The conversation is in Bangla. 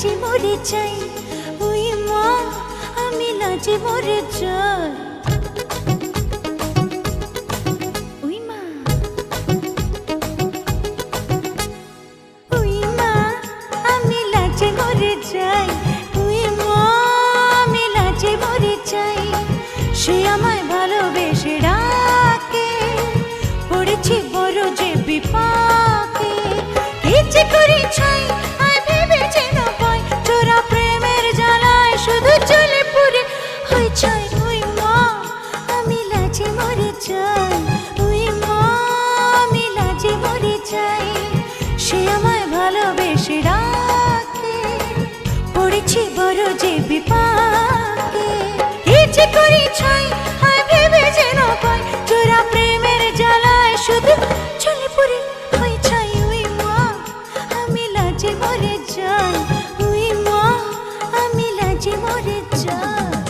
লাজে মরে চাই ওই মা আমি লাজে মরে চাই। বড় যে বিপাকে। কি যে করি ছাই হায় ভেবে যেন পাই চোরা প্রেমের জ্বালায় শুধু চলে পড়ে হই ছাই উই মা। আমি লাজে মরে যাই উই মা। আমি লাজে মরে যাই।